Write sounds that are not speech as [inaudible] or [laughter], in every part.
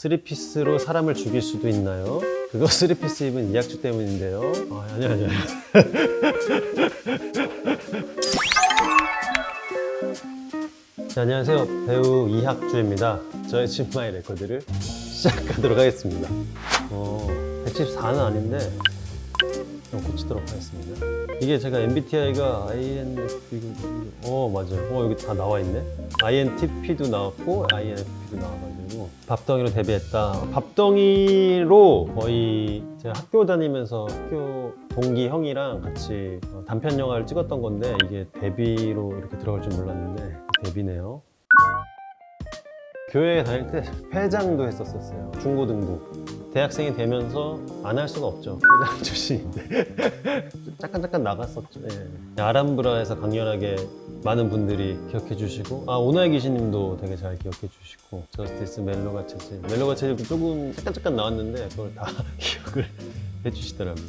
쓰리피스로 사람을 죽일 수도 있나요? 그거 [laughs] 쓰리피스 입은 이약주 때문인데요. 아, 아니요, 아니요. 네, [laughs] 안녕하세요. 배우 이학주입니다. 저의 진마이 레코드를 시작하도록 하겠습니다. 어, 114는 아닌데 좀 고치도록 하겠습니다. 이게 제가 MBTI가 INFP, 어 맞아요. 어 여기 다 나와 있네. INTP도 나왔고 INFP도 나와가지고 밥덩이로 데뷔했다. 밥덩이로 거의 제가 학교 다니면서 학교 동기 형이랑 같이 어, 단편 영화를 찍었던 건데 이게 데뷔로 이렇게 들어갈 줄 몰랐는데 데뷔네요. 교회 다닐 때 회장도 했었었어요. 중고등부. 대학생이 되면서 안 할 수가 없죠. 회장 [laughs] 출신인데. 잠깐 잠깐 나갔었죠. 예. 아람브라에서 강렬하게 많은 분들이 기억해 주시고 아 오나의 귀신님도 되게 잘 기억해 주시고 저스티스 멜로가 체질 멜로가 체질도 조금 잠깐 잠깐 나왔는데 그걸 다 [laughs] 기억을 해 주시더라고요.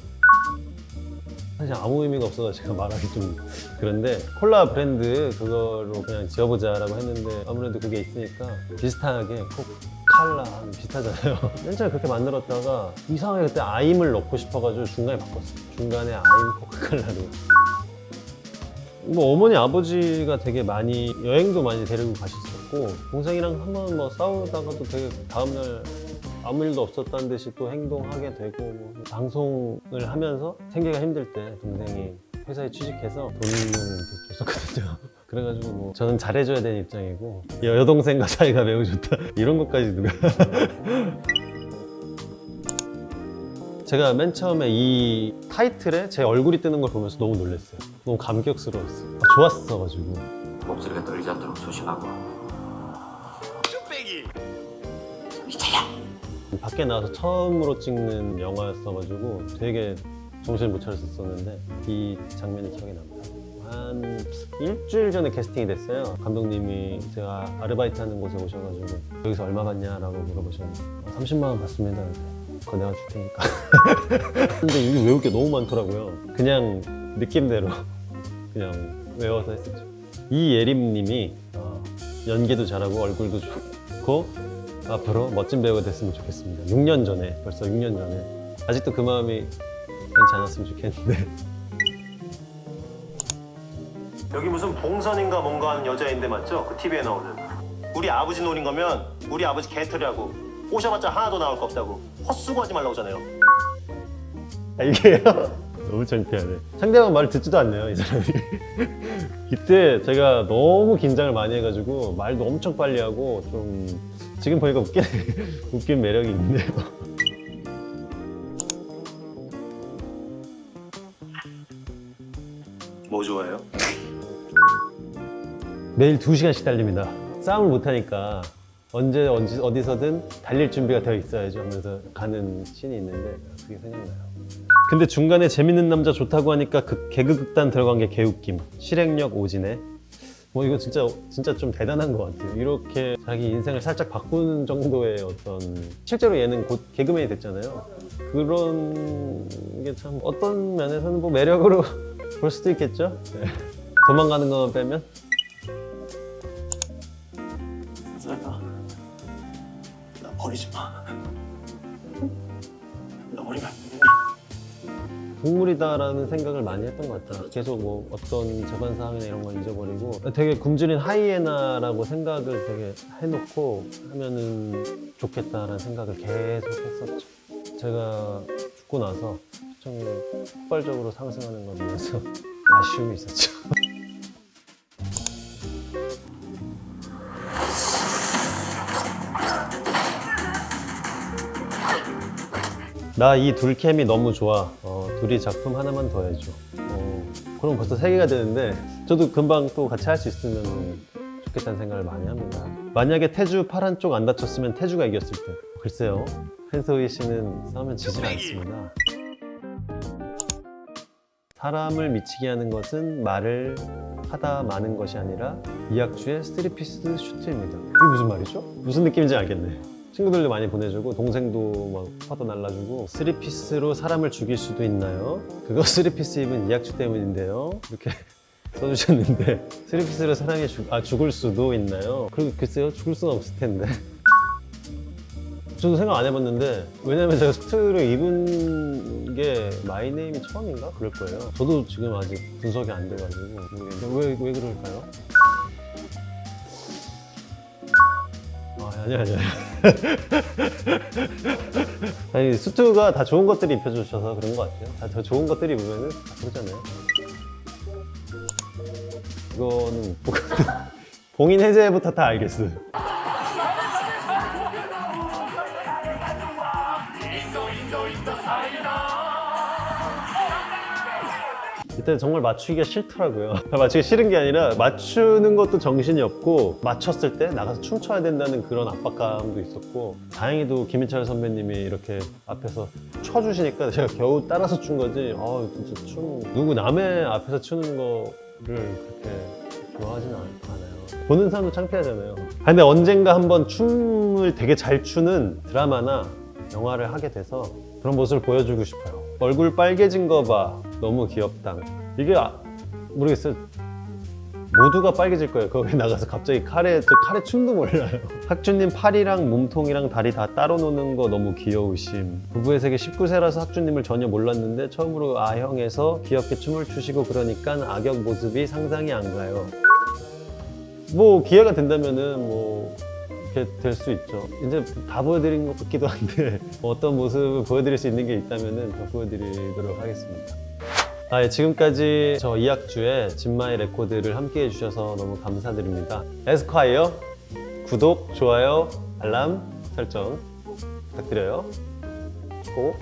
사실 아무 의미가 없어서 제가 말하기 좀 그런데 콜라 브랜드 그거로 그냥 지어보자라고 했는데 아무래도 그게 있으니까 비슷하게 꼭 칼라 비슷하잖아요. [laughs] 맨 처음에 그렇게 만들었다가 이상하게 그때 아임을 넣고 싶어가지고 중간에 바꿨어요. 중간에 아임 코카콜라로. 뭐 어머니 아버지가 되게 많이 여행도 많이 데리고 가셨었고 동생이랑 한번 뭐 싸우다가도 되게 다음날 아무 일도 없었다는 듯이 또 행동하게 되고 뭐 방송을 하면서 생계가 힘들 때 동생이 회사에 취직해서 돈을 줬었거든요. 그래가지고 뭐 저는 잘해줘야 되는 입장이고 여- 여동생과 사이가 매우 좋다 [laughs] 이런 것까지 누가 [laughs] 제가 맨 처음에 이 타이틀에 제 얼굴이 뜨는 걸 보면서 너무 놀랐어요. 너무 감격스러웠어요. 아, 좋았어가지고 목소리가 떨리지 않도록 조심하고 밖에 나와서 처음으로 찍는 영화였어가지고 되게 정신을 못 차렸었었는데 이 장면이 기억이 납니다. 한 일주일 전에 캐스팅이 됐어요. 감독님이 제가 아르바이트 하는 곳에 오셔가지고 여기서 얼마 받냐라고 물어보셨는데 30만 원 받습니다. 그거 내가 줄 테니까. [laughs] 근데 이게 외울 게 너무 많더라고요. 그냥 느낌대로 [laughs] 그냥 외워서 했었죠. 이예림님이 어, 연기도 잘하고 얼굴도 좋고 앞으로 멋진 배우가 됐으면 좋겠습니다. 6년 전에 벌써 6년 전에 아직도 그 마음이 변치 않았으면 좋겠는데 여기 무슨 봉선인가 뭔가 하는 여자인데 맞죠? 그 TV에 나오는 우리 아버지 노린 거면 우리 아버지 개털이라고 꼬셔봤자 하나도 나올 거 없다고 헛수고 하지 말라고 하잖아요 아, 이게요? [laughs] 너무 창피하네. 상대방 말을 듣지도 않네요, 이 사람이. [laughs] 이때 제가 너무 긴장을 많이 해가지고 말도 엄청 빨리 하고 좀 지금 보니까 웃긴, [laughs] 웃긴 매력이 있네요. 뭐 좋아해요? 매일 2시간씩 달립니다. 싸움을 못하니까 언제 언제 어디서든 달릴 준비가 되어 있어야죠 하면서 가는 씬이 있는데 그게 생각나요. 근데 중간에 재밌는 남자 좋다고 하니까 그 개그 극단 들어간 게 개웃김. 실행력 오지네. 뭐 이거 진짜 진짜 좀 대단한 것 같아요. 이렇게 자기 인생을 살짝 바꾸는 정도의 어떤 실제로 얘는 곧 개그맨이 됐잖아요. 그런 게 참 어떤 면에서는 뭐 매력으로 [laughs] 볼 수도 있겠죠. 네. 도망가는 것만 빼면 버리지 마. 나 버리면. 동물이다라는 생각을 많이 했던 것 같다. 계속 뭐 어떤 재반 사항이나 이런 걸 잊어버리고 되게 굶주린 하이에나라고 생각을 되게 해놓고 하면은 좋겠다라는 생각을 계속 했었죠. 제가 죽고 나서 시청률이 폭발적으로 상승하는 걸 보면서 [laughs] 아쉬움이 있었죠. 나 이 둘캠이 너무 좋아. 어, 둘이 작품 하나만 더 해줘. 어, 그럼 벌써 세 개가 되는데 저도 금방 또 같이 할 수 있으면 좋겠다는 생각을 많이 합니다. 만약에 태주 파란 쪽 안 다쳤으면 태주가 이겼을 때. 글쎄요. 한소희 씨는 싸우면 지질 않습니다. 사람을 미치게 하는 것은 말을 하다 마는 것이 아니라 이학주의 스트리피스 슈트입니다. 이게 무슨 말이죠? 무슨 느낌인지 알겠네. 친구들도 많이 보내주고 동생도 막 화도 날라주고 쓰리피스로 사람을 죽일 수도 있나요? 그거 [laughs] 쓰리피스 입은 이학주 때문인데요. 이렇게 [laughs] 써주셨는데 쓰리피스로 사람이 죽, 아, 죽을 수도 있나요? 그리고 글쎄요 죽을 수는 없을 텐데 [laughs] 저도 생각 안 해봤는데 왜냐면 제가 수트를 입은 게 마이네임이 처음인가 그럴 거예요. 저도 지금 아직 분석이 안 돼가지고 모르겠는데 왜, 왜 그럴까요? 아, 아니 [laughs] 아니 수트가 다 좋은 것들이 입혀주셔서 그런 것 같아요. 다 더 좋은 것들이 입으면은 다 그러잖아요. 이거는 [laughs] 봉인 해제부터 다 알겠어요. 이때 정말 맞추기가 싫더라고요. [laughs] 맞추기 싫은 게 아니라 맞추는 것도 정신이 없고 맞췄을 때 나가서 춤춰야 된다는 그런 압박감도 있었고 다행히도 김인철 선배님이 이렇게 앞에서 춰주시니까 제가 겨우 따라서 춘 거지. 아 진짜 춤 누구 남의 앞에서 추는 거를 그렇게 좋아하진 않, 않아요. 보는 사람도 창피하잖아요. 아, 근데 언젠가 한번 춤을 되게 잘 추는 드라마나 영화를 하게 돼서 그런 모습을 보여주고 싶어요. 얼굴 빨개진 거 봐. 너무 귀엽다. 이게 아, 모르겠어요. 모두가 빨개질 거예요. 거기 나가서 갑자기 카레, 저 카레 춤도 몰라요. [laughs] 학주님 팔이랑 몸통이랑 다리 다 따로 노는 거 너무 귀여우심. 부부의 세계 19세라서 학주님을 전혀 몰랐는데 처음으로 아형에서 귀엽게 춤을 추시고 그러니까 악역 모습이 상상이 안 가요. 뭐 기회가 된다면은 뭐 이렇게 될 수 있죠. 이제 다 보여드린 것 같기도 한데 [laughs] 어떤 모습을 보여드릴 수 있는 게 있다면은 더 보여드리도록 하겠습니다. 아, 예, 지금까지 저 이학주의 진마이 레코드를 함께 해주셔서 너무 감사드립니다. 에스콰이어 구독, 좋아요, 알람 설정 부탁드려요. 고.